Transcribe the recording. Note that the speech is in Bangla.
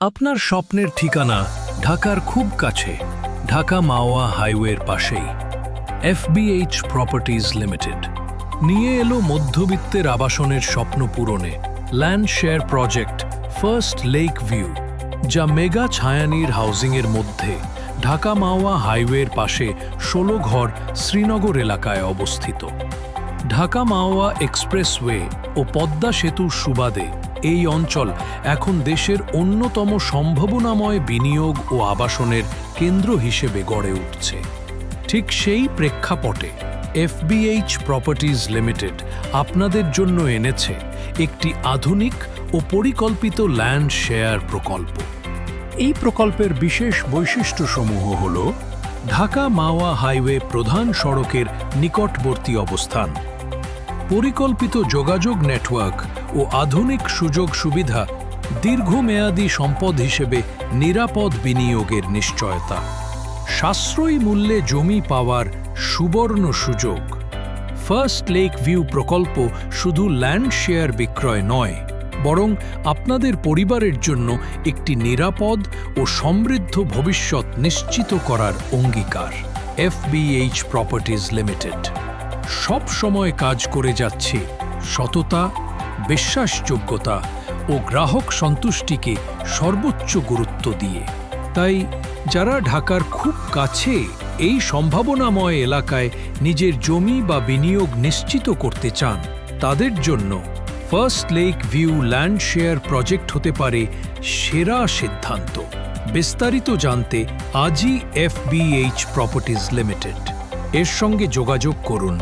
আপনার স্বপ্নের ঠিকানা ঢাকার খুব কাছে, ঢাকা মাওয়া হাইওয়ের পাশেই। FBH properties limited. নিয়ে এলো মধ্যবিত্তের আবাসনের স্বপ্ন পূরণে land share project first lake view, যা মেগা ছায়ানীর হাউজিংয়ের মধ্যে ঢাকা মাওয়া হাইওয়ের পাশে ষোলো ঘর শ্রীনগর এলাকায় অবস্থিত। ঢাকা মাওয়া এক্সপ্রেসওয়ে ও পদ্মা সেতুর সুবাদে এই অঞ্চল এখন দেশের অন্যতম সম্ভাবনাময় বিনিয়োগ ও আবাসনের কেন্দ্র হিসেবে গড়ে উঠছে। ঠিক সেই প্রেক্ষাপটে এফবিএইচ প্রপার্টিজ লিমিটেড আপনাদের জন্য এনেছে একটি আধুনিক ও পরিকল্পিত ল্যান্ড শেয়ার প্রকল্প। এই প্রকল্পের বিশেষ বৈশিষ্ট্যসমূহ হল ঢাকা মাওয়া হাইওয়ে প্রধান সড়কের নিকটবর্তী অবস্থান পরিকল্পিত যোগাযোগ নেটওয়ার্ক ও আধুনিক সুযোগ সুবিধা দীর্ঘমেয়াদী সম্পদ হিসেবে নিরাপদ বিনিয়োগের নিশ্চয়তা। সাশ্রয়ী মূল্যে জমি পাওয়ার সুবর্ণ সুযোগ। ফার্স্ট লেক ভিউ প্রকল্প শুধু ল্যান্ড শেয়ার বিক্রয় নয়, বরং আপনাদের পরিবারের জন্য একটি নিরাপদ ও সমৃদ্ধ ভবিষ্যৎ নিশ্চিত করার অঙ্গীকার এফবিএইচ প্রপার্টিজ লিমিটেড সব সময় কাজ করে যাচ্ছে। সততা, বিশ্বাসযোগ্যতা ও গ্রাহক সন্তুষ্টিকে সর্বোচ্চ গুরুত্ব দিয়ে। তাই যারা ঢাকার খুব কাছে এই সম্ভাবনাময় এলাকায় নিজের জমি বা বিনিয়োগ নিশ্চিত করতে চান, তাদের জন্য first lake view land share project হতে পারে সেরা সিদ্ধান্ত। বিস্তারিত জানতে আজই এফবিএইচ প্রপার্টিজ লিমিটেড এর সঙ্গে যোগাযোগ করুন